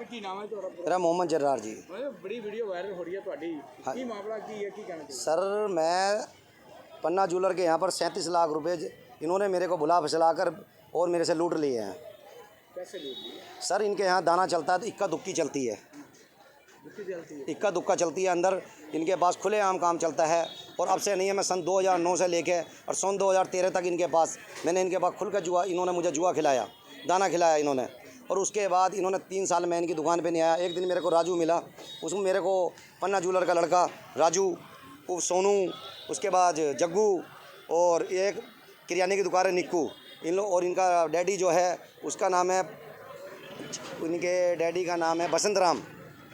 Sir ਕੀ ਨਾਮ ਹੈ ਤੁਹਾਡਾ ਮੇਰਾ ਮੁਹੰਮਦ ਜਰਰਾਰ ਜੀ ਮਤਲਬ ਬੜੀ ਵੀਡੀਓ ਵਾਇਰਲ ਹੋ रही है ਤੁਹਾਡੀ ਕੀ ਮਾਮਲਾ ਕੀ ਹੈ ਕੀ ਕਹਿਣਾ ਚਾਹੀਦਾ सर मैं पन्ना जूलर के यहाँ पर सैंतीस लाख रुपए ज- इन्होंने मेरे को बुला फसला कर और मेरे से लूट लिए हैं कैसे लूट लिया सर इनके यहाँ दाना चलता है तो इक्का दुक्की चलती है कितनी चलती है इक्का दुक्का चलती है अंदर इनके पास खुलेआम काम चलता है और अब से नहीं है मैं सन 2009 से लेके और सन 2013 तक इनके पास मैंने इनके पास खुल कर जुआ इन्होंने मुझे जुआ खिलाया दाना खिलाया इन्होंने और उसके बाद इन्होंने तीन साल मैं इनकी दुकान पे नहीं आया। एक दिन मेरे को राजू मिला। उसमें मेरे को पन्ना जूलर का लड़का, राजू सोनू, उसके बाद जग्गू और एक किरियाने की दुकान है निक्कू। इन लोग और इनका डैडी जो है, उसका नाम है, इनके डैडी का नाम है बसंत राम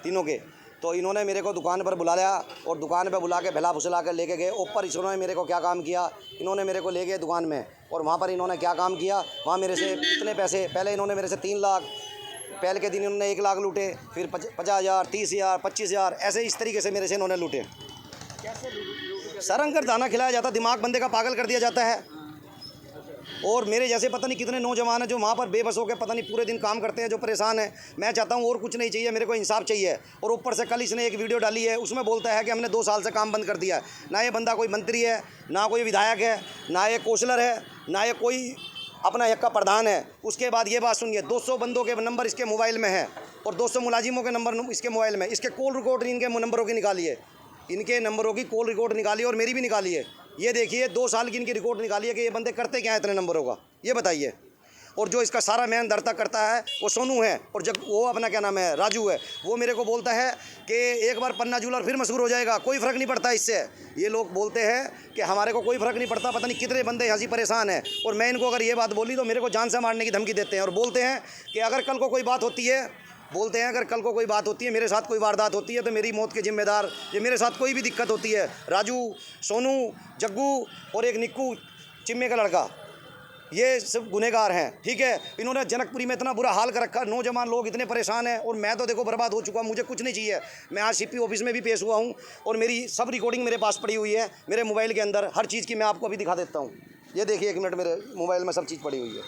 तीनों के। तो इन्होंने मेरे को दुकान पर बुला लिया और दुकान पर बुला के भला फुसला कर लेके गए। ऊपर इन्होंने मेरे को क्या काम किया? इन्होंने मेरे को ले गए दुकान में और वहाँ पर इन्होंने क्या काम किया? वहाँ मेरे से इतने पैसे, पहले इन्होंने मेरे से तीन लाख, पहले के दिन इन्होंने एक लाख लूटे, फिर पचास हज़ार, तीस हज़ार, पच्चीस हज़ार, ऐसे इस तरीके से मेरे से इन्होंने लूटे। सर अंकर दाना खिलाया जाता, दिमाग बंदे का पागल कर दिया जाता है। और मेरे जैसे पता नहीं कितने नौजवान हैं जो वहाँ पर बेबस होकर पता नहीं पूरे दिन काम करते हैं, जो परेशान है। मैं चाहता हूँ और कुछ नहीं चाहिए, मेरे को इंसाफ चाहिए। और ऊपर से कल इसने एक वीडियो डाली है, उसमें बोलता है कि हमने दो साल से काम बंद कर दिया है। ना ये बंदा कोई मंत्री है, ना कोई विधायक है, ना ये कौशलर है, ना ये कोई अपना एक का प्रधान है। उसके बाद ये बात सुनिए 200 बंदों के नंबर इसके मोबाइल में है और 200 मुलाजिमों के नंबर इसके मोबाइल में इसके कॉल रिकॉर्ड इनके नंबरों की निकालिए। इनके नंबरों की कॉल रिकॉर्ड निकालिए और मेरी भी निकालिए। ये देखिए, दो साल की इनकी रिकॉर्ड निकालिए कि ये बंदे करते क्या हैं इतने नंबरों का? ये बताइए। और जो इसका सारा मैन धरता करता है, वो सोनू है, और जब वो अपना क्या नाम है, राजू है, वो मेरे को बोलता है कि एक बार पन्ना जूलर फिर मशहूर हो जाएगा, कोई फ़र्क नहीं पड़ता इससे। ये लोग बोलते हैं कि हमारे को कोई फ़र्क नहीं पड़ता, पता नहीं कितने बंदे हँसी परेशान हैं। और मैं इनको अगर ये बात बोली तो मेरे को जान से मारने की धमकी देते हैं और बोलते हैं कि अगर कल को कोई बात होती है बोलते हैं, अगर कल को कोई बात होती है, मेरे साथ कोई वारदात होती है तो मेरी मौत के जिम्मेदार, ये मेरे साथ कोई भी दिक्कत होती है। राजू, सोनू, जग्गू और एक निक्कू, चिम्मे का लड़का, ये सब गुनहगार हैं, ठीक है? इन्होंने जनकपुरी में इतना बुरा हाल कर रखा, नौजवान लोग इतने परेशान हैं और मैं तो देखो बर्बाद हो चुका हूँ, मुझे कुछ नहीं चाहिए। मैं आज सीपी ऑफ़िस में भी पेश हुआ हूँ और मेरी सब रिकॉर्डिंग मेरे पास पड़ी हुई है, मेरे मोबाइल के अंदर, हर चीज़ की मैं आपको अभी दिखा देता हूँ। ये देखिए एक मिनट मेरे मोबाइल में सब चीज़ पड़ी हुई है।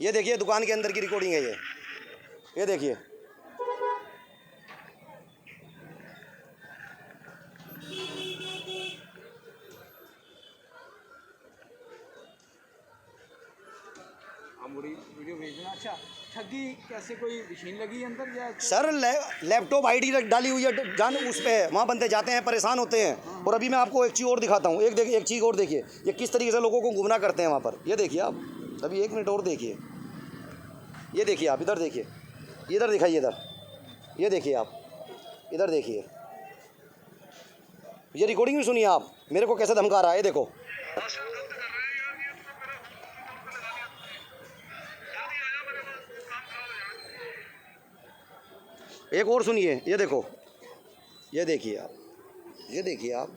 ये देखिए दुकान के अंदर की रिकॉर्डिंग है ये। ये देखिए। वीडियो अच्छा ठगी कैसे कोई मशीन लगी है अंदर या सर ले, लैपटॉप आईडी डाली हुई है जान उस पे है। वहाँ बंदे जाते हैं परेशान होते हैं। हाँ। और अभी मैं आपको एक चीज़ और दिखाता हूँ। एक देखिए एक चीज़ और देखिए। ये किस तरीके से लोगों को गुमराह करते हैं वहाँ पर। ये देखिए आप। अभी एक मिनट और देखिए। ये देखिए आप, इधर देखिए। इधर दिखाइए, इधर। ये देखिए आप, इधर देखिए। ये रिकॉर्डिंग भी सुनिए आप। मेरे को कैसे धमका रहा है देखो। एक और सुनिए, ये देखो। ये देखिए आप, ये देखिए आप।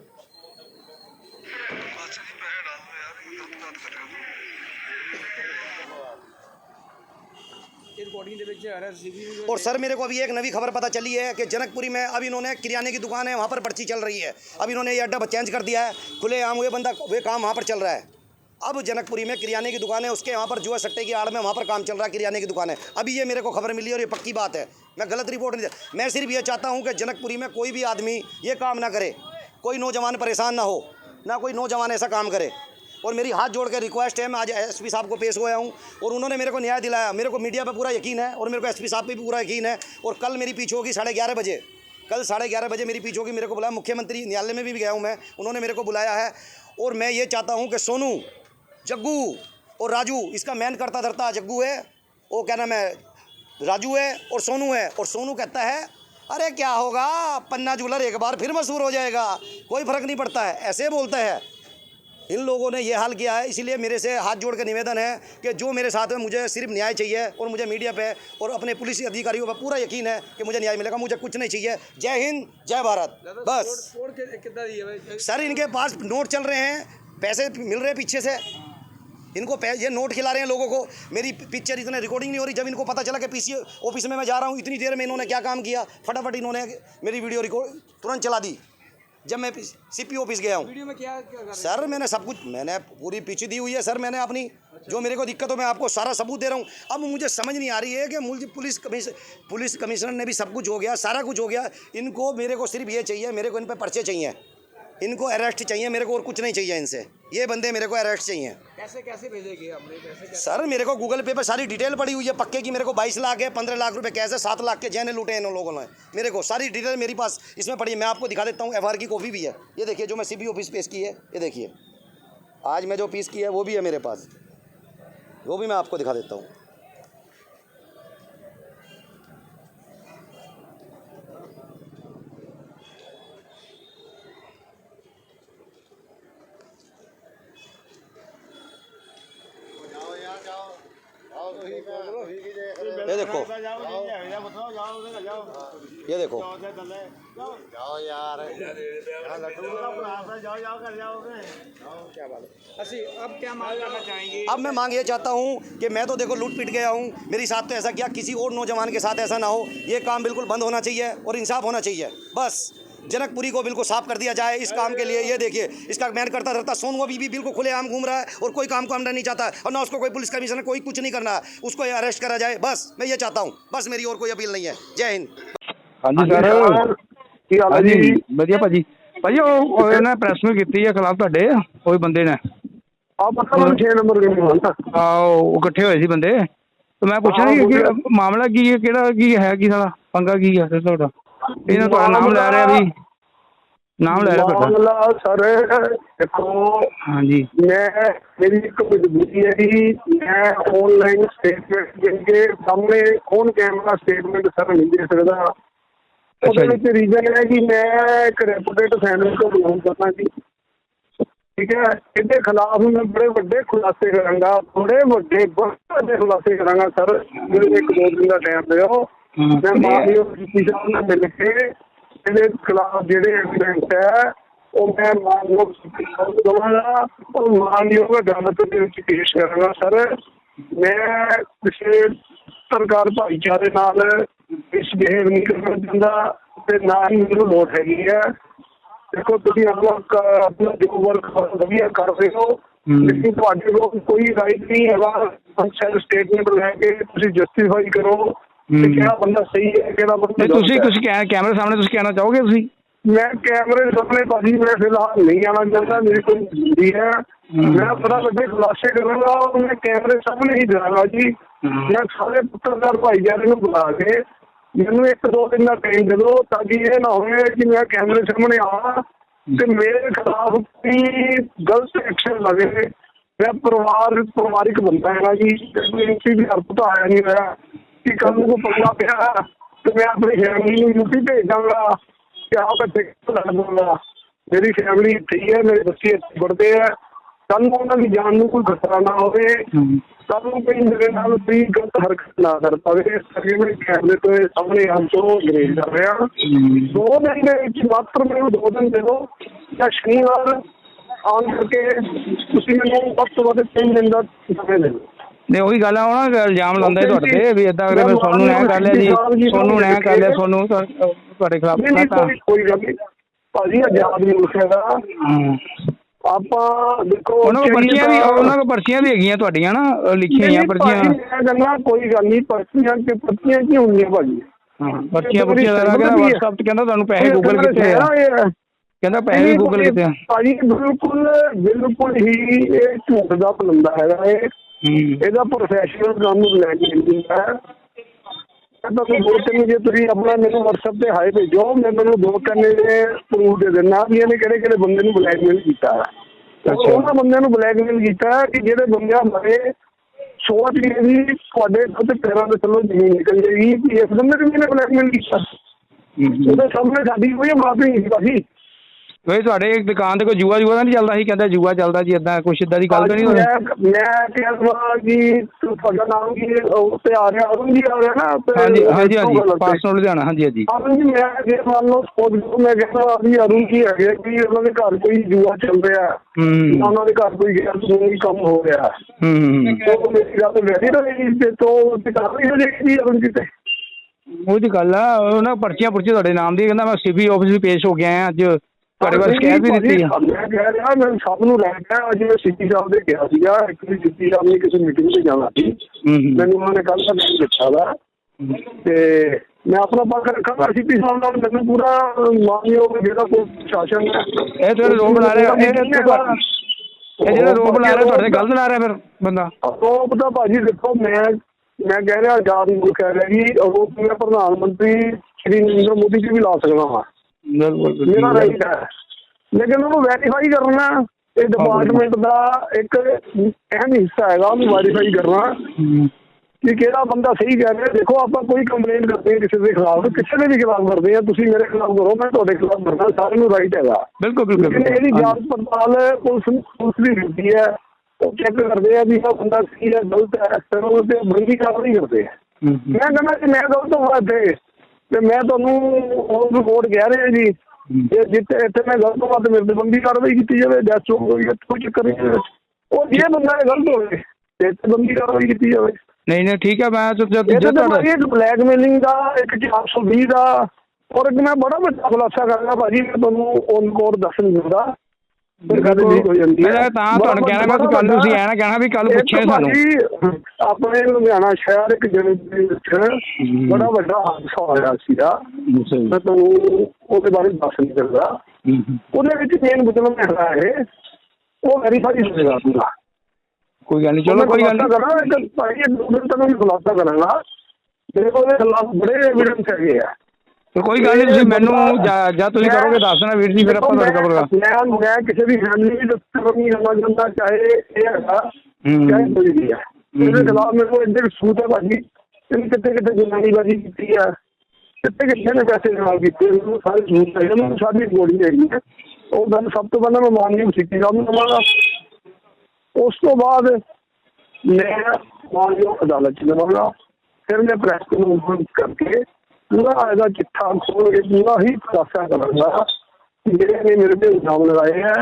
और सर मेरे को अभी एक नवी खबर पता चली है कि जनकपुरी में अब इन्होंने किराने की दुकान है वहाँ पर पर्ची चल रही है। अब इन्होंने ये अड्डा चेंज कर दिया है। खुले आम हुए बंदा वे काम वहाँ पर चल रहा है। अब जनकपुरी में किराने की दुकान है उसके वहाँ पर जुआ सट्टे की आड़ में वहाँ पर काम चल रहा है किराने की दुकान है। अभी ये मेरे को खबर मिली और ये पक्की बात है। मैं गलत रिपोर्ट नहीं दे मैं सिर्फ़ ये चाहता हूँ कि जनकपुरी में कोई भी आदमी ये काम ना करे। कोई नौजवान परेशान ना हो ना कोई नौजवान ऐसा काम करे। और मेरी हाथ जोड़ के रिक्वेस्ट है, मैं आज एसपी साहब को पेश हुआ हूँ और उन्होंने मेरे को न्याय दिलाया। मेरे को मीडिया पे पूरा यकीन है और मेरे को एसपी साहब पे भी पूरा यकीन है। और कल मेरी पीछे होगी साढ़े ग्यारह बजे। कल साढ़े ग्यारह बजे मेरी पीछे होगी। मेरे को बुलाया मुख्यमंत्री न्यायालय में भी गया हूँ मैं। उन्होंने मेरे को बुलाया है और मैं ये चाहता हूँ कि सोनू, जग्गू और राजू, इसका मैन करता धरता जग्गू है, वो क्या नाम है, राजू है और सोनू है। और सोनू कहता है, अरे क्या होगा, पन्ना जूलर एक बार फिर मशहूर हो जाएगा। कोई फ़र्क नहीं पड़ता है। ऐसे बोलता है। इन लोगों ने यह हाल किया है इसीलिए मेरे से हाथ जोड़ के निवेदन है कि जो मेरे साथ में मुझे सिर्फ़ न्याय चाहिए और मुझे मीडिया पे और अपने पुलिस अधिकारियों पर पूरा यकीन है कि मुझे न्याय मिलेगा मुझे कुछ नहीं चाहिए। जय हिंद जय भारत। बस। सर इनके पास नोट चल रहे हैं पैसे मिल रहे हैं पीछे से। इनको ये नोट खिला रहे हैं लोगों को। मेरी पिक्चर इतने रिकॉर्डिंग नहीं हो रही जब इनको पता चला कि पीसी ऑफ़िस में मैं जा रहा हूँ इतनी देर में इन्होंने क्या काम किया फटाफट इन्होंने मेरी वीडियो रिकॉर्ड तुरंत चला दी। जब मैं सीपी ऑफ़िस गया हूँ। सर मैंने सब कुछ मैंने पूरी पिच दी हुई है सर मैंने अपनी अच्छा। जो मेरे को दिक्कत हो मैं आपको सारा सबूत दे रहा हूँ। अब मुझे समझ नहीं आ रही है कि मुझे पुलिस कमिश पुलिस कमिश्नर ने भी सब कुछ हो गया सारा कुछ हो गया। इनको मेरे को सिर्फ़ ये चाहिए मेरे को इन पर पर्चे चाहिए। इनको अरेस्ट चाहिए मेरे को और कुछ नहीं चाहिए इनसे। ये बंदे मेरे को अरेस्ट चाहिए। कैसे कैसे भेजेंगे हमने? कैसे कैसे? सर मेरे को गूगल पे पर सारी डिटेल पड़ी हुई है पक्के की मेरे को 22 लाख है 15 लाख रुपए कैसे सात लाख के जैने लूटे हैं इन लोगों ने। मेरे को सारी डिटेल मेरे पास इसमें पड़ी है। मैं आपको दिखा देता हूँ एफ़ की कॉपी भी है। ये देखिए जो मैं सी ऑफ़िस पेश की है ये देखिए। आज मैं जो पीस की है वो भी है मेरे पास। वो भी मैं आपको दिखा देता हूँ। ये देखो। ये देखो। जाओ यार अब क्या मांग करना चाहेंगे अब मैं मांग ये चाहता हूँ कि मैं तो देखो लूट पीट गया हूँ। मेरे साथ तो ऐसा किया, किसी और नौजवान के साथ ऐसा ना हो। ये काम बिल्कुल बंद होना चाहिए और इंसाफ होना चाहिए। बस। जनकपुरी को बिल्कुल साफ कर दिया जाए इस काम के लिए ये देखिए इसका मैन करता रहता सोनू अभी भी बिल्कुल खुलेआम घूम रहा है और कोई काम को नहीं चाहता और ना उसको कोई पुलिस कमिश्नर कोई कुछ नहीं करना उसको अरेस्ट करा जाए बस मैं ये चाहता हूँ बस मेरी और कोई अपील नहीं है जय हिंद ਹਾਂਜੀ ਸਰ ਕੀ ਹਾਲ ਹੈ ਹਾਂਜੀ ਜੀ ਵਧੀਆ ਭਾਜੀ ਭਾਜੀ ਉਹ ਉਹ ਇਹਨਾਂ ਪ੍ਰੈਸ ਨੂੰ ਕੀਤੀ ਹੈ ਖਿਲਾਫ ਤੁਹਾਡੇ ਕੋਈ ਬੰਦੇ ਨੇ ਆ ਪਤਾ ਮੈਨੂੰ 6 ਨੰਬਰ ਦੇ ਨੂੰ ਹਾਂ ਆ ਉਹ ਇਕੱਠੇ ਹੋਏ ਸੀ ਬੰਦੇ ਤੇ ਮੈਂ ਪੁੱਛਿਆ ਸੀ ਕਿ ਮਾਮਲਾ ਕੀ ਹੈ ਕਿਹੜਾ ਕੀ ਹੈ ਕੀ ਸਾਲਾ ਪੰਗਾ ਕੀ ਹੈ ਸਰ ਤੁਹਾਡਾ ਇਹਨਾਂ ਤੁਹਾਡਾ ਨਾਮ ਲੈ ਰਿਹਾ ਵੀ। ਨਾਮ ਲੈ ਰਿਹਾ ਤੁਹਾਡਾ। ਮਾਮਲਾ ਸਰ ਦੇਖੋ ਹਾਂਜੀ। ਮੈਂ ਮੇਰੀ ਇੱਕ ਮਜਬੂਰੀ ਹੈ ਕਿ ਮੈਂ ਆਨਲਾਈਨ ਸਟੇਟਮੈਂਟ ਦੇ ਕੇ ਸਾਹਮਣੇ ਔਨ ਕੈਮਰਾ ਸਟੇਟਮੈਂਟ ਸਰ ਨਹੀਂ ਦੇ ਸਕਦਾ। ਉਹਦੇ ਅੱਛਾ ਜੀ। ਵਿੱਚ ਰੀਜ਼ਨ ਹੈ ਕਿ ਮੈਂ ਇੱਕ ਰੈਪੂਟੇਡ ਫੈਮਿਲੀ ਤੋਂ ਬਿਲੋਂਗ ਕਰਦਾ ਜੀ। ਠੀਕ ਹੈ? ਇਹਦੇ ਖਿਲਾਫ ਮੈਂ ਬੜੇ ਵੱਡੇ ਖੁਲਾਸੇ ਕਰਾਂਗਾ ਬੜੇ ਵੱਡੇ ਬਹੁਤ ਵੱਡੇ ਖੁਲਾਸੇ ਕਰਾਂਗਾ ਸਰ। ਮੈਨੂੰ ਇੱਕ ਦੋ ਦਿਨ ਦਾ ਟਾਈਮ ਦਿਓ। ਮੈਂ ਮਾਨਯੋਗ ਜੀ ਸਾਹਿਬ ਨਾਲ ਮਿਲ ਕੇ ਇਹਦੇ ਖਿਲਾਫ ਜਿਹੜੇ ਐਵੀਡੈਂਸ ਹੈ ਉਹ ਮੈਂ ਮਾਨਯੋਗ ਦਵਾਂਗਾ ਉਹ ਮਾਨਯੋਗ ਅਦਾਲਤ ਦੇ ਵਿੱਚ ਪੇਸ਼ ਕਰਾਂਗਾ ਸਰ। ਮੈਂ ਕਿਸੇ ਸਰਕਾਰ ਭਾਈਚਾਰੇ ਨਾਲ ਮਿਸਬਿਹੇਵ ਨਹੀਂ ਕਰਨਾ ਚਾਹੁੰਦਾ ਤੇ ਨਾ ਹੀ ਮੈਨੂੰ ਲੋੜ ਹੈਗੀ ਹੈ। ਦੇਖੋ ਤੁਸੀਂ ਆਪਣਾ ਆਪਣਾ ਜੋ ਵਰਕ ਵਧੀਆ ਕਰ ਰਹੇ ਹੋ। ਲੇਕਿਨ ਤੁਹਾਡੇ ਕੋਲ ਕੋਈ ਰਾਈਟ ਨਹੀਂ ਹੈਗਾ। ਸੈਲਫ ਸਟੇਟਮੈਂਟ ਲੈ ਕੇ ਤੁਸੀਂ ਜਸਟੀਫਾਈ ਕਰੋ। ਹਮ। ਕਿਹੜਾ ਬੰਦਾ ਸਹੀ ਹੈ ਕਿਹੜਾ ਬੰਦਾ ਤੇ ਤੁਸੀਂ। ਕੁਝ ਕਹਿ ਕੈਮਰੇ ਸਾਹਮਣੇ ਤੁਸੀਂ ਕਹਿਣਾ ਚਾਹੋਗੇ ਤੁਸੀਂ? ਮੈਂ ਕੈਮਰੇ ਸਾਹਮਣੇ ਭਾਜੀ ਮੈਂ ਫਿਲਹਾਲ ਨਹੀਂ ਆਣਾ ਚਾਹੁੰਦਾ ਮੇਰੀ ਕੋਈ ਮਜਬੂਰੀ ਹੈ। ਮੈਂ ਬੜਾ ਵੱਡੇ ਖੁਲਾਸੇ ਕਰਾਂਗਾ ਔਰ ਮੈਂ ਕੈਮਰੇ ਸਾਹਮਣੇ ਹੀ ਜਾਣਾ ਜੀ। ਮੈਂ ਸਾਰੇ ਪੱਤਰਕਾਰ ਭਾਈਚਾਰੇ ਨੂੰ ਬੁਲਾ ਕੇ ਮੈਨੂੰ ਇੱਕ ਦੋ ਦਿਨ ਦਾ ਟਾਈਮ ਦੇ ਦਿਓ ਤਾਂ ਕਿ ਇਹ ਨਾ ਹੋਵੇ ਕਿ ਮੈਂ ਕੈਮਰੇ ਸਾਹਮਣੇ ਆਵਾਂ ਤੇ ਮੇਰੇ ਖਿਲਾਫ ਕੋਈ ਗਲਤ ਐਕਸ਼ਨ ਲਵੇ। ਮੈਂ ਪਰਿਵਾਰ ਪਰਿਵਾਰਿਕ ਬੰਦਾ ਹੈਗਾ ਜੀ ਇੰਚੀ ਵੀ ਹਰਪਤ ਆਇਆ ਨਹੀਂ ਹੋਇਆ। ਕਿ ਕੱਲ ਨੂੰ ਪੰਗਾ ਪਿਆ ਤੇ ਮੈਂ ਆਪਣੀ ਫੈਮਿਲੀ ਨੂੰ ਯੂਪੀ ਭੇਜ ਦਾਂਗਾ ਕਿ ਆਪ ਇੱਥੇ ਲੜ ਦੂੰਗਾ ਮੇਰੀ ਫੈਮਿਲੀ ਇੱਥੇ ਹੀ ਹੈ ਮੇਰੇ ਬੱਚੇ ਇੱਥੇ ਪੜ੍ਹਦੇ ਆ। ਕੱਲ ਨੂੰ ਉਹਨਾਂ ਦੀ ਜਾਨ ਨੂੰ ਕੋਈ ਖਤਰਾ ਨਾ ਹੋਵੇ। ਕੱਲ ਨੂੰ ਕੋਈ ਮੇਰੇ ਨਾਲ ਕੋਈ ਗਲਤ ਹਰਕਤ ਨਾ ਕਰ ਪਾਵੇ ਇਸ ਕਰਕੇ ਮੈਂ ਕੈਮਰੇ ਤੋਂ ਸਾਹਮਣੇ ਆਂ ਤੋਂ ਗਰੇਜ ਕਰ ਰਿਹਾ। ਦੋ ਦਿਨ ਦੇ ਵਿੱਚ ਮਾਤਰ ਮੈਨੂੰ ਦੋ ਦਿਨ ਦੇ ਦਿਓ। ਜਾਂ ਸ਼ਨੀਵਾਰ ਆਨ ਕਰਕੇ ਤੁਸੀਂ ਮੈਨੂੰ ਵੱਧ ਤੋਂ ਵੱਧ ਤਿੰਨ ਦਿਨ ਦਾ ਸਮੇਂ ਦੇ ਦਿਓ। ਨੇ ਉਹੀ ਗੱਲ ਆ ਉਹਨਾਂ ਦਾ ਇਲਜ਼ਾਮ ਲਾਉਂਦੇ ਤੁਹਾਡੇ ਤੇ ਵੀ ਇਦਾਂ ਕਰੇ ਸੋਨੂੰ ਨੇ ਕਰ ਲਿਆ ਜੀ ਸੋਨੂੰ ਨੇ ਕਰ ਲਿਆ ਸੋਨੂੰ ਤੁਹਾ- ਤੁਹਾਡੇ ਖਿਲਾਫ ਕੋਈ ਗੱਲ ਨਹੀਂ। ਭਾਜੀ ਆਜ਼ਾਦ ਮੁਲਕ ਹੈਗਾ। ਆਪਾਂ ਦੇਖੋ ਉਹਨਾਂ ਕੋਲ ਚੰਗੀ ਪਰਚੀਆਂ ਵੀ ਉਹਨਾਂ ਕੋਲ ਪਰਚੀਆਂ ਵੀ ਹੈਗੀਆਂ ਤੁਹਾਡੀਆਂ ਨਾ ਲਿਖੀਆਂ ਹੋਈਆਂ ਪਰਚੀਆਂ। ਕੋਈ ਗੱਲ ਨਹੀਂ ਪਰਚੀਆਂ ਕਿ ਪਰਚੀਆਂ ਕੀ ਹੁੰਦੀਆਂ ਭਾਜੀ? ਪਰਚੀਆਂ ਪੁਰਚੀਆਂ ਦਾ ਕਹਿੰਦਾ WhatsApp ਤੇ ਕਹਿੰਦਾ ਤੁਹਾਨੂੰ ਪੈਸੇ ਗੂਗਲ ਕੀਤੇ ਆ? ਕਹਿੰਦਾ ਪੈਸੇ ਗੂਗਲ ਕੀਤੇ ਆ? ਭਾਜੀ ਬਿਲਕੁਲ ਬਿਲਕੁਲ ਹੀ ਇਹ ਝੂਠ ਦਾ ਪਲੰਦਾ ਹੈਗਾ ਇਹ। ਇਹਦਾ ਪ੍ਰੋਫੈਸ਼ਨਲ ਕੰਮ ਨੂੰ ਲੈ ਕੇ ਹੁੰਦਾ ਹੈ। ਮੈਂ ਤੁਹਾਨੂੰ ਦੋ ਤਿੰਨ ਜੇ ਤੁਸੀਂ ਆਪਣਾ ਮੈਨੂੰ WhatsApp ਤੇ ਹਾਈ ਭੇਜੋ ਮੈਂ ਤੁਹਾਨੂੰ ਦੋ ਕੰਨੇ ਦੇ ਪ੍ਰੂਫ ਦੇ ਦਿੰਦਾ ਵੀ ਇਹਨੇ ਕਿਹੜੇ ਕਿਹੜੇ ਬੰਦੇ ਨੂੰ ਬਲੈਕਮੇਲ ਕੀਤਾ। ਹੈ ਅੱਛਾ। ਉਹਨਾਂ ਬੰਦਿਆਂ ਨੂੰ ਬਲੈਕਮੇਲ ਕੀਤਾ ਕਿ ਜਿਹੜੇ ਬੰਦਿਆਂ ਬਾਰੇ ਸੋਚ ਲਈ ਵੀ ਤੁਹਾਡੇ ਖੁਦ ਪੈਰਾਂ ਦੇ ਥੱਲੋਂ ਜ਼ਮੀਨ ਨਿਕਲ ਜਾਏਗੀ ਕਿ ਇਸ ਬੰਦੇ ਨੂੰ ਬਲੈਕਮੇਲ ਕੀਤਾ। ਉਹਦੇ ਸਾਹਮਣੇ ਸਾਡੀ ਕੋਈ ਮਾਫੀ ਨਹੀਂ ਸੀ ਵੇ ਤੁਹਾਡੇ ਦੁਕਾਨ ਤੇ ਕੋਈ ਜੂਆ ਜੂਆ ਤਾਂ ਨਹੀਂ ਚੱਲਦਾ ਸੀ? ਕਹਿੰਦਾ ਜੂਆ ਚੱਲਦਾ ਜੀ ਇਦਾਂ ਕੁਛ ਇਦਾਂ ਦੀ ਗੱਲ ਤਾਂ ਨਹੀਂ ਹੋਈ? ਮੈਂ ਮੈਂ ਕਹਿੰਦਾ ਕਿ ਤੁਹਾਡਾ ਨਾਮ ਕੀ ਹੈ? ਉਹ ਤੇ ਆ ਰਿਹਾ ਅਰੁਣ ਜੀ ਆ ਰਿਹਾ ਨਾ ਤੇ ਹਾਂਜੀ ਹਾਂਜੀ ਹਾਂਜੀ। ਪਾਸਪੋਰਟ ਲੁਧਿਆਣਾ ਹਾਂਜੀ ਹਾਂਜੀ। ਅਰੁਣ ਜੀ ਮੈਂ ਜੇ ਮੰਨ ਲਓ ਸਪੋਜ਼ ਕਰੋ ਮੈਂ ਕਹਿੰਦਾ ਵੀ ਅਰੁਣ ਜੀ ਹੈਗੇ ਕਿ ਉਹਨਾਂ ਦੇ ਘਰ ਕੋਈ ਜੂਆ ਚੱਲ ਰਿਹਾ। ਹੂੰ। ਜਾਂ ਉਹਨਾਂ ਦੇ ਘਰ ਕੋਈ ਗੈਰ ਕਾਨੂੰਨੀ ਕੰਮ ਹੋ ਰਿਹਾ। ਹੂੰ ਉਹ ਮੇਰੀ ਗੱਲ ਵੈਰੀ ਰਹੇਗੀ ਤੇ ਤੋਂ ਤੇ ਕਾਰਵਾਈ ਹੋ ਜਾਏਗੀ ਅਰੁਣ ਜੀ ਤੇ। ਉਹ ਦੀ ਗੱਲ ਆ ਉਹਨਾਂ ਪਰਚੀਆਂ ਪੁਰਚੀਆਂ ਤੁਹਾਡੇ ਨਾਮ ਦੀ ਕਹਿੰਦਾ ਮੈਂ ਸੀਪੀ ਆਫਿਸ ਵੀ ਪੇਸ਼ ਹੋ ਆਇਆ ਅੱਜ। ਤੁਹਾਡੇ ਕੋਲ ਸ਼ਿਕਾਇਤ ਵੀ ਦਿੱਤੀ ਆ? ਮੈਂ ਕਹਿ ਰਿਹਾ ਮੈਂ ਸਭ ਨੂੰ ਲੈ ਕੇ ਅੱਜ ਮੈਂ ਸਿੱਧੀ ਸਾਹਿਬ ਦੇ ਗਿਆ ਸੀਗਾ ਐਕਚੁਅਲੀ ਸਿੱਧੀ ਸਾਹਿਬ ਨੇ ਕਿਸੇ ਮੀਟਿੰਗ ਤੇ ਜਾਣਾ ਸੀ। ਹੂੰ ਹੂੰ। ਮੈਨੂੰ ਉਹਨਾਂ ਨੇ ਕੱਲ ਦਾ ਟਾਈਮ ਦਿੱਤਾ ਵਾ। ਤੇ ਮੈਂ ਆਪਣਾ ਪੱਖ ਰੱਖਾਂਗਾ ਸਿੱਧੀ ਸਾਹਿਬ ਨਾਲ ਮੈਨੂੰ ਪੂਰਾ ਮਾਨਯੋਗ ਜਿਹੜਾ ਕੋਈ ਸ਼ਾਸਨ ਹੈ। ਇਹ ਜਿਹੜੇ ਰੋਬ ਲਾ ਰਿਹਾ ਇਹ ਇਹ ਜਿਹੜਾ ਰੋਬ ਲਾ ਰਿਹਾ ਤੁਹਾਡੇ ਗਲਤ ਲਾ ਰਿਹਾ ਫਿਰ ਬੰਦਾ? ਆਰੋਪ ਤਾਂ ਭਾਜੀ ਦੇਖੋ ਮੈਂ ਮੈਂ ਕਹਿ ਰਿਹਾ ਆਜ਼ਾਦ ਮੁਲਕ ਕਹਿ ਰਿਹਾ ਜੀ ਆਰੋਪ ਮੈਂ ਪ੍ਰਧਾਨ ਮੰਤਰੀ ਸ਼੍ਰੀ ਨਰਿੰਦਰ ਮੋਦੀ ਜੀ ਵੀ ਲਾ ਸਕਦਾ ਹਾਂ ਬਿਲਕੁਲ ਮੇਰਾ ਰਾਈਟ ਹੈ। ਲੇਕਿਨ ਉਹਨੂੰ ਵੈਰੀਫਾਈ ਕਰਨਾ ਇਹ ਡਿਪਾਰਟਮੈਂਟ ਦਾ ਇੱਕ ਅਹਿਮ ਹਿੱਸਾ ਹੈਗਾ ਉਹਨੂੰ ਵੈਰੀਫਾਈ ਕਰਨਾ। ਕਿ ਕਿਹੜਾ ਬੰਦਾ ਸਹੀ ਕਹਿ ਰਿਹਾ ਦੇਖੋ ਆਪਾਂ ਕੋਈ ਕੰਪਲੇਂਟ ਕਰਦੇ ਹਾਂ ਕਿਸੇ ਦੇ ਖਿਲਾਫ ਕਿਸੇ ਦੇ ਵੀ ਖਿਲਾਫ ਕਰਦੇ ਆ ਤੁਸੀਂ ਮੇਰੇ ਖਿਲਾਫ ਕਰੋ ਮੈਂ ਤੁਹਾਡੇ ਖਿਲਾਫ ਕਰਦਾ ਸਾਰਿਆਂ ਨੂੰ ਰਾਈਟ ਹੈਗਾ। ਬਿਲਕੁਲ ਬਿਲਕੁਲ ਇਹਦੀ। ਜਾਂਚ ਪੜਤਾਲ ਪੁਲਿਸ ਪੁਲਿਸ ਦੀ ਡਿਊਟੀ ਹੈ ਉਹ ਚੈੱਕ ਕਰਦੇ ਆ ਵੀ ਇਹ ਬੰਦਾ ਸਹੀ ਹੈ ਗਲਤ ਹੈ ਫਿਰ ਉਹ ਤੇ ਬੰਦੀ ਕਾਰਵਾਈ ਕਰਦੇ ਆ। ਮੈਂ ਕਹਿੰਦਾ ਕਿ ਮੈਂ ਗਲਤ ਹੋਇਆ ਇੱਥੇ। ਤੇ ਮੈਂ ਤੁਹਾਨੂੰ ਉਹ ਰਿਪੋਰਟ ਕਹਿ ਰਿਹਾ ਜੀ। ਜੇ ਜਿੱਥੇ ਇੱਥੇ ਮੈਂ ਗਲਤ ਹੋਇਆ ਤੇ ਮੇਰੇ ਤੇ ਬੰਦੀ ਕਾਰਵਾਈ ਕੀਤੀ ਜਾਵੇ ਡੈਥ ਹੋ ਗਈ ਕੋਈ ਚੱਕਰ ਨਹੀਂ। ਉਹ ਜੇ ਬੰਦਾ ਇਹ ਗਲਤ ਹੋਵੇ ਤੇ ਬੰਦੀ ਕਾਰਵਾਈ ਕੀਤੀ ਜਾਵੇ ਨਹੀਂ ਨਹੀਂ ਠੀਕ ਹੈ ਮੈਂ ਜਦ ਇਹ ਜਦ ਇੱਕ ਬਲੈਕਮੇਲਿੰਗ ਦਾ ਇੱਕ 420 ਦਾ ਔਰ ਇੱਕ ਮੈਂ ਬੜਾ ਵੱਡਾ ਖੁਲਾਸਾ ਕਰਾਂਗਾ ਭਾਜੀ ਮੈਂ ਤੁਹਾਨੂੰ ਔਨ ਕੋਰ ਦੱਸ ਨਹੀਂ ਦਿੰਦਾ ਮੈਂ ਤਾਂ ਤੁਹਾਨੂੰ ਕਹਿਣਾ ਮੈਂ ਕੱਲ ਤੁਸੀਂ ਐ ਨਾ ਕਹਿਣਾ ਵੀ ਕੱਲ ਪੁੱਛਿਆ ਸਾਨੂੰ। ਆਪਣੇ ਲੁਧਿਆਣਾ ਸ਼ਹਿਰ ਇੱਕ ਜਣੇ ਦੇ ਵਿੱਚ ਬੜਾ ਵੱਡਾ ਹਾਦਸਾ ਹੋਇਆ ਸੀਗਾ। ਮੈਂ ਤੁਹਾਨੂੰ ਉਹਦੇ ਬਾਰੇ ਦੱਸ ਨਹੀਂ ਸਕਦਾ। ਉਹਦੇ ਵਿੱਚ ਮੇਨ ਮੁਦਲਮ ਹੈਗਾ ਹੈ ਉਹ ਵੈਰੀਫਾਈ ਹੋਏਗਾ ਪੂਰਾ। ਕੋਈ ਗੱਲ ਨਹੀਂ ਚਲੋ ਕੋਈ ਗੱਲ ਨਹੀਂ। ਭਾਈ ਦੋ ਦਿਨ ਤੱਕ ਮੈਂ ਖੁਲਾਸਾ ਕਰਾਂਗਾ। ਮੇਰੇ ਕੋਲ ਖਿਲਾਫ ਬੜੇ ਐਵੀਡੈਂਸ ਹੈਗੇ ਆ। ਤੇ ਕੋਈ ਗੱਲ ਨਹੀਂ ਤੁਸੀਂ ਮੈਨੂੰ ਜਾਂ ਜਾਂ ਤੁਸੀਂ ਕਰੋਗੇ ਦੱਸ ਦੇਣਾ ਵੀਰ ਜੀ ਫਿਰ ਆਪਾਂ ਤੁਹਾਡੇ ਕੋਲ ਮੈਂ ਮੈਂ- ਮੈਂ ਕਿਸੇ ਦੀ ਫੈਮਿਲੀ ਦੀ ਦੱਸਣ ਨਹੀਂ ਕਰਨਾ ਚਾਹੁੰਦਾ ਚਾਹੇ ਇਹ ਹੈਗਾ ਹੂੰ। ਚਾਹੇ ਕੋਈ ਵੀ ਹੈ ਇਹਦੇ ਖਿਲਾਫ ਮੇਰੇ ਕੋਲ ਇੰਨੇ ਸੂਤ ਹੈ ਭਾਜੀ ਇਹਨੇ ਕਿੱਥੇ ਕਿੱਥੇ ਜਨਾਨੀਬਾਜ਼ੀ ਕੀਤੀ ਆ ਕਿੱਥੇ ਕਿੱਥੇ ਨੇ ਪੈਸੇ ਜਮਾ ਕੀਤੇ ਮੈਨੂੰ ਸਾਰੇ ਸੂਤ ਹੈ ਇਹਨਾਂ ਨੂੰ ਸਾਡੀ ਗੋਲੀ ਹੈਗੀ ਹੈ ਉਹ ਗੱਲ ਸਭ ਤੋਂ ਪਹਿਲਾਂ ਮੈਂ ਮਾਨਯੋਗ ਸਿੱਖੀ ਸਾਹਿਬ ਨੂੰ ਦਵਾਂਗਾ ਉਸ ਤੋਂ ਬਾਅਦ ਮੈਂ ਮਾਨਯੋਗ ਅਦਾਲਤ ਚ ਦਵਾਂਗਾ ਫਿਰ ਮੈਂ ਪ੍ਰੈਸ ਕਾਨਫਰੰਸ ਕਰਕੇ ਪੂਰਾ ਇਹਦਾ ਚਿੱਠਾ ਖੋਲ ਕੇ ਪੂਰਾ ਹੀ ਖੁਲਾਸਾ ਕਰਾਂਗਾ ਕਿ ਜਿਹੜੇ ਨੇ ਮੇਰੇ ਤੇ ਇਲਜ਼ਾਮ ਲਗਾਏ ਹੈ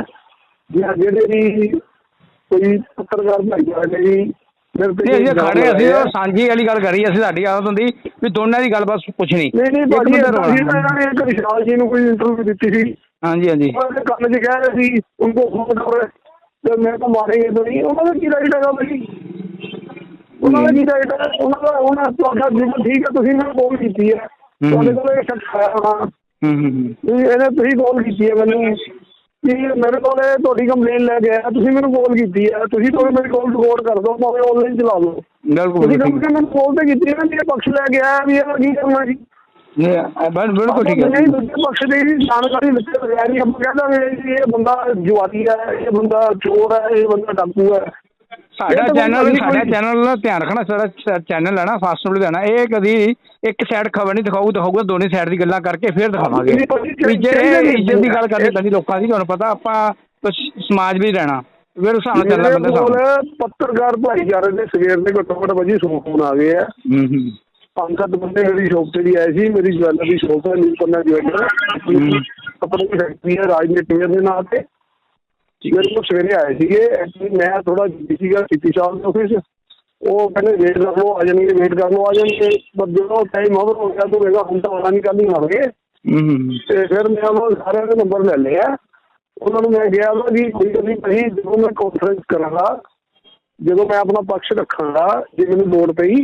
ਜਾਂ ਜਿਹੜੇ ਵੀ ਕੋਈ ਪੱਤਰਕਾਰ ਭਾਈਚਾਰੇ ਨੇ ਜੀ ਮੇਰੇ ਨਹੀਂ ਅਸੀਂ ਖੜੇ ਅਸੀਂ। ਤਾਂ ਸਾਂਝੀ ਵਾਲੀ ਗੱਲ ਕਰੀ ਅਸੀਂ ਸਾਡੀ ਆਦਤ ਹੁੰਦੀ ਵੀ ਦੋਨਾਂ ਦੀ ਗੱਲ ਬਸ ਪੁੱਛਣੀ ਨਹੀਂ। ਨਹੀਂ ਨਾ ਇਹਨਾਂ ਨੇ ਇੱਕ ਵਿਸ਼ਾਲ ਜੀ ਨੂੰ ਕੋਈ ਇੰਟਰਵਿਊ ਦਿੱਤੀ ਸੀ। ਹਾਂਜੀ ਹਾਂਜੀ। ਉਹਦੇ ਕੰਨ 'ਚ ਕਹਿ ਰਹੇ ਸੀ ਉनको ਫੋਨ ਕਰ। ਤੇ ਮੈਂ ਤਾਂ ਮਾਰੇਗੇ ਤਾਂ ਨਹੀਂ। ਉਹਨਾਂ ਦਾ ਕੀ ਰਾਈਟ ਹੈਗਾ ਭਾਈ ਉਹਨਾਂ ਦਾ ਕੀ ਰਾਈਟ ਹੈ ਉਹਨਾਂ ਦਾ ਉਹਨਾਂ ਤੁਹਾਡਾ ਜੀਵਨ ਠੀਕ ਹੈ ਤੁਸੀਂ ਮੈਨੂੰ ਕਾਲ ਕੀਤੀ ਹੈ। ਤੁਹਾਡੇ ਕੋਲ ਇਹ ਸ਼ਖਸ ਆਇਆ ਹੋਣਾ। ਹੂੰ ਹੂੰ ਇਹਨੇ ਤੁਸੀਂ ਕਾਲ ਕੀਤੀ ਹੈ ਮੈਨੂੰ। ਕਿ ਮੇਰੇ ਕੋਲ ਇਹ ਤੁਹਾਡੀ ਕੰਪਲੇਨ ਲੈ ਆਇਆ ਤੁਸੀਂ ਮੈਨੂੰ ਕਾਲ ਕੀਤੀ ਹੈ। ਤੁਸੀਂ ਤਾਂ ਮੇਰੀ ਕਾਲ ਰਿਕਾਰਡ ਕਰ ਦਿਓ ਭਾਵੇਂ ਆਨਲਾਈਨ ਚਲਾ ਲਓ। ਬਿਲਕੁਲ ਤੁਸੀਂ ਕੰਪਲੇਨ ਮੈਨੂੰ ਕਾਲ ਤੇ ਕੀਤੀ ਹੈ ਨਾ ਮੇਰੇ ਪਕਸ਼ ਲੈ ਆਇਆ ਵੀ ਇਹਦਾ ਕੀ ਕਰਨਾ ਜੀ? ਨਹੀਂ ਬਿਲ- ਬਿਲਕੁਲ ਠੀਕ ਹੈ। ਨਹੀਂ ਦੂਜੇ ਪਕਸ਼ ਦੀ ਵੀ ਜਾਣਕਾਰੀ ਦਿੱਤੇ ਬਗੈਰ ਹੀ ਆਪਾਂ ਕਹਿੰਦਾ ਵੀ ਇਹ ਬੰਦਾ ਜੁਆਰੀ ਹੈ ਇਹ ਬੰਦਾ ਚੋਰ ਹੈ ਇਹ ਬੰਦਾ ਡਾਕੂ ਹੈ। ਸਾਡਾ ਚੈਨਲ ਸਾਡਾ। ਚੈਨਲ ਦਾ ਧਿਆਨ ਰੱਖਣਾ ਸਾਡਾ ਚੈਨਲ ਹੈ ਨਾ ਫਾਸਟ ਫੂਡ ਦੇਣਾ ਇਹ ਕਦੀ ਇੱਕ ਸਾਈਡ ਖਬਰ ਨਹੀਂ ਦਿਖਾਊ ਦਿਖਾਊਗਾ ਦੋਨੇ ਸਾਈਡ ਦੀ ਗੱਲਾਂ ਕਰਕੇ ਫਿਰ ਦਿਖਾਵਾਂਗੇ। ਜੇ। ਇੱਜ਼ਤ ਦੀ ਗੱਲ ਕਰਨੀ ਪੈਂਦੀ ਲੋਕਾਂ ਦੀ ਤੁਹਾਨੂੰ ਪਤਾ ਆਪਾਂ ਸਮਾਜ ਵੀ ਰਹਿਣਾ। ਫਿਰ ਹਿਸਾਬ ਨਾਲ ਚੱਲਣਾ ਬੰਦਾ ਸਾਨੂੰ ਪੱਤਰਕਾਰ ਭਾਈਚਾਰੇ ਦੇ ਸਵੇਰ ਦੇ ਘੱਟੋ ਘੱਟ ਭਾਜੀ ਸੌ ਫੋਨ ਆ ਗਏ ਆ। ਹੂੰ ਹੂੰ। ਪੰਜ ਸੱਤ ਬੰਦੇ ਮੇਰੀ ਸ਼ੋਪ ਤੇ ਵੀ ਆਏ ਸੀ ਮੇਰੀ ਜਵੈਲਰ ਸ਼ੋਪ ਹੈ ਨੀਲਕੰਨਾ ਜਵੈਲਰ। ਕੱਪੜੇ ਦੀ ਫੈਕਟਰੀ ਹੈ ਦੇ ਨਾਂ ਤੇ। ਮੇਰੇ ਕੋਲ ਸਵੇਰੇ ਆਏ ਸੀਗੇ ਐਕਚੁਅਲੀ ਮੈਂ ਥੋੜਾ ਬਿਜ਼ੀ ਸੀਗਾ ਸਿੱਧੀ ਸਾਹਿਬ ਦੇ ਆਫਿਸ ਉਹ ਕਹਿੰਦੇ ਵੇਟ ਕਰ ਲਓ ਆ ਜਾਣਗੇ ਵੇਟ ਕਰ ਲਓ ਆ ਜਾਣਗੇ। ਪਰ ਜਦੋਂ ਟਾਈਮ ਓਵਰ ਹੋ ਗਿਆ ਤਾਂ ਵੇਗਾ ਹੁਣ ਤਾਂ ਆਉਣਾ ਨਹੀਂ ਕੱਲ ਹੀ ਆਉਣਗੇ ਹੂੰ ਹੂੰ ਤੇ ਫਿਰ ਮੈਂ ਉਹਨਾਂ ਸਾਰਿਆਂ ਦੇ ਨੰਬਰ ਲੈ ਲਿਆ ਉਹਨਾਂ ਨੂੰ ਮੈਂ ਕਿਹਾ ਵਾ ਕਿ ਕੋਈ ਨਹੀਂ ਭਾਈ ਜਦੋਂ ਮੈਂ ਕਾਨਫਰੰਸ ਕਰਾਂਗਾ ਜਦੋਂ ਮੈਂ ਆਪਣਾ ਪਕਸ਼ ਰੱਖਾਂਗਾ ਜੇ ਮੈਨੂੰ ਲੋੜ ਪਈ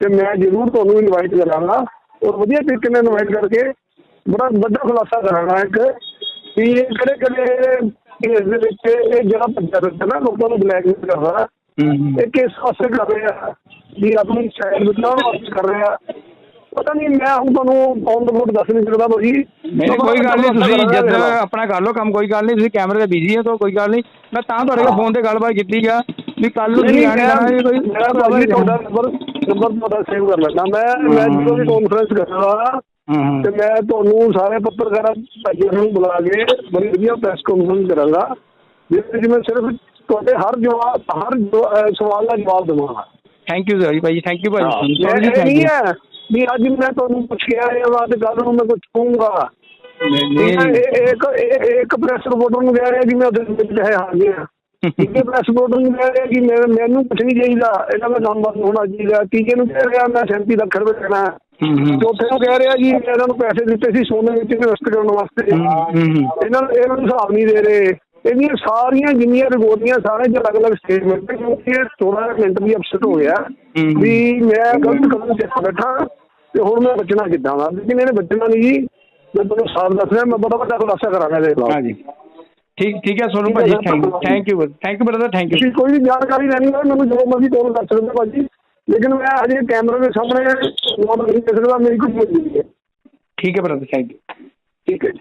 ਤੇ ਮੈਂ ਜ਼ਰੂਰ ਤੁਹਾਨੂੰ ਇਨਵਾਈਟ ਕਰਾਂਗਾ। ਔਰ ਵਧੀਆ ਤਰੀਕੇ ਨਾਲ ਇਨਵਾਈਟ ਕਰਕੇ ਬੜਾ ਵੱਡਾ ਖੁਲਾਸਾ ਕਰਾਂਗਾ ਇੱਕ ਇਹ ਕਿਹੜੇ ਕਿਹੜੇ ਕੇਸ ਦੇ ਵਿੱਚ ਇਹ ਜਿਹੜਾ ਭੱਜਾ ਫਿਰਦਾ ਨਾ ਲੋਕਾਂ ਨੂੰ ਬਲੈਕਮੇਲ ਕਰਦਾ ਇਹ ਕਿਸ ਪਾਸੇ ਕਰ ਰਿਹਾ? ਵੀ ਆਪਣੀ ਸਾਈਡ ਬਚਾਉਣ ਵਾਸਤੇ ਕਰ ਰਿਹਾ? ਪਤਾ ਨਹੀਂ ਮੈਂ ਹੁਣ ਤੁਹਾਨੂੰ ਔਨ ਦਾ ਬੋਰਡ ਦੱਸ ਨਹੀਂ ਸਕਦਾ ਭਾਜੀ। ਨਹੀਂ ਕੋਈ ਗੱਲ ਨਹੀਂ ਤੁਸੀਂ ਜਦ ਆਪਣਾ ਕਰ ਲਓ ਕੰਮ ਕੋਈ ਗੱਲ ਨਹੀਂ ਤੁਸੀਂ ਕੈਮਰੇ ਤੇ ਬਿਜ਼ੀ ਹੋ ਤਾਂ ਕੋਈ ਗੱਲ ਨਹੀਂ। ਮੈਂ ਤਾਂ ਤੁਹਾਡੇ ਕੋਲ ਫੋਨ ਤੇ ਗੱਲਬਾਤ ਕੀਤੀ ਆ। ਵੀ ਕੱਲ ਨੂੰ ਜੀ ਕੋਈ ਮੈਂ ਭਾਜੀ ਤੁਹਾਡਾ ਨੰਬਰ ਨੰਬਰ ਤੁਹਾਡਾ ਸੇਵ ਕਰ ਲੈਣਾ ਮੈਂ ਮੈਂ ਜਦੋਂ ਵੀ ਕਾਨਫਰੰਸ ਕਰਾਂਗਾ ਤੇ ਮੈਂ ਤੁਹਾਨੂੰ ਸਾਰੇ ਪੱਤਰਕਾਰਾਂ ਭਾਈਆਂ ਨੂੰ ਬੁਲਾ ਕੇ ਬੜੀ ਵਧੀਆ ਪ੍ਰੈਸ ਕਾਨਫਰੰਸ ਕਰਾਂਗਾ ਜਿਸ ਵਿੱਚ ਮੈਂ ਸਿਰਫ ਤੁਹਾਡੇ ਹਰ ਜਵਾਬ ਹਰ ਜੋ- ਸਵਾਲ ਦਾ ਜਵਾਬ ਦੇਵਾਂਗਾ। ਥੈਂਕ ਯੂ ਸਰ ਭਾਈ ਥੈਂਕ ਯੂ ਭਾਈ। ਮੈਂ ਜੀ ਥੈਂਕ ਨਹੀਂ ਯੂ ਵੀ ਅੱਜ ਮੈਂ ਤੁਹਾਨੂੰ ਪੁੱਛ ਕੇ ਆਇਆ ਵਾ ਤੇ ਕੱਲ ਨੂੰ ਮੈਂ ਕੁਝ ਕਹੂੰਗਾ। ਨਹੀਂ ਮੈਂ ਇੱਕ ਇੱਕ ਪ੍ਰੈਸ ਰਿਪੋਰਟਰ ਨੂੰ ਕਹਿ ਰਿਹਾ ਕਿ ਮੈਂ ਉਹਦੇ ਵਿੱਚ ਹੈ ਹਾਜ਼ਰ ਹਾਂ। ਤੀਜੇ ਪ੍ਰੈਸ ਰਿਪੋਰਟਰ ਨੂੰ ਕਹਿ ਰਿਹਾ ਕਿ ਮੈਂ ਮੈਨੂੰ ਕੁਝ ਨਹੀਂ ਚਾਹੀਦਾ। ਇਹਨਾਂ ਦਾ ਕੰਮ ਹੋਣਾ ਚਾਹੀਦਾ। ਤੀਜੇ ਨੂੰ ਕਹਿ ਰਿਹਾ ਮੈਂ 37 ਲੱਖ ਰੁਪਏ ਦੇਣਾ ਚੌਥੇ ਨੂੰ ਕਹਿ ਰਿਹਾ ਜੀ ਮੈਂ ਇਹਨਾਂ ਨੂੰ ਪੈਸੇ ਦਿੱਤੇ ਸੀ ਸੋਨੇ ਵਿੱਚ ਇਨਵੈਸਟ ਕਰਨ ਵਾਸਤੇ। ਇਹਨਾਂ ਨੂੰ ਇਹਨਾਂ ਨੂੰ ਹਿਸਾਬ ਨਹੀਂ ਦੇ ਰਹੇ। ਇਹਦੀਆਂ ਸਾਰੀਆਂ ਜਿੰਨੀਆਂ ਰਿਪੋਰਟੀਆਂ ਸਾਰੇ ਚ ਅਲੱਗ-ਅਲੱਗ ਸਟੇਟਮੈਂਟ ਕਿਉਂਕਿ ਇਹ 16 ਮਿੰਟ ਦੀ ਅਪਸੈਟ ਹੋ ਗਿਆ। ਵੀ ਮੈਂ ਗਲਤ ਕਦਮ ਚੱਕ ਬੈਠਾ ਤੇ ਹੁਣ ਮੈਂ ਬਚਣਾ ਕਿੱਦਾਂ ਵਾ? ਲੇਕਿਨ ਇਹਨੇ ਬਚਣਾ ਨਹੀਂ ਜੀ। ਮੈਂ ਤੁਹਾਨੂੰ ਸਾਫ਼ ਦੱਸ ਰਿਹਾ ਮੈਂ ਬੜਾ ਵੱਡਾ ਖੁਲਾਸਾ ਕਰਾਂਗਾ ਇਹਦੇ ਖਿਲਾਫ। ਹਾਂਜੀ। ਠੀਕ ਠੀਕ ਹੈ ਸੋਨੂੰ ਭਾਜੀ ਥੈਂਕ ਧੰਨਵਾਦ। Thank you thank you brother thank you ਕੋਈ ਵੀ ਜਾਣਕਾਰੀ ਲੈਣੀ ਹੋਵੇ ਮੈਨੂੰ ਜਦੋਂ ਮਰਜ਼ੀ ਕਾਲ ਕਰ ਸਕਦੇ ਭਾਜੀ। ਲੇਕਿਨ ਮੈਂ ਅਜੇ ਕੈਮਰੇ ਦੇ ਸਾਹਮਣੇ ਨੋਟ ਨਹੀਂ ਦੇ ਸਕਦਾ ਮੇਰੀ ਕੋਈ ਮਜਬੂਰੀ ਹੈ। ਠੀਕ ਹੈ ਬ੍ਰਦਰ ਥੈਂਕ ਯੂ ਠੀਕ ਹੈ ਜੀ।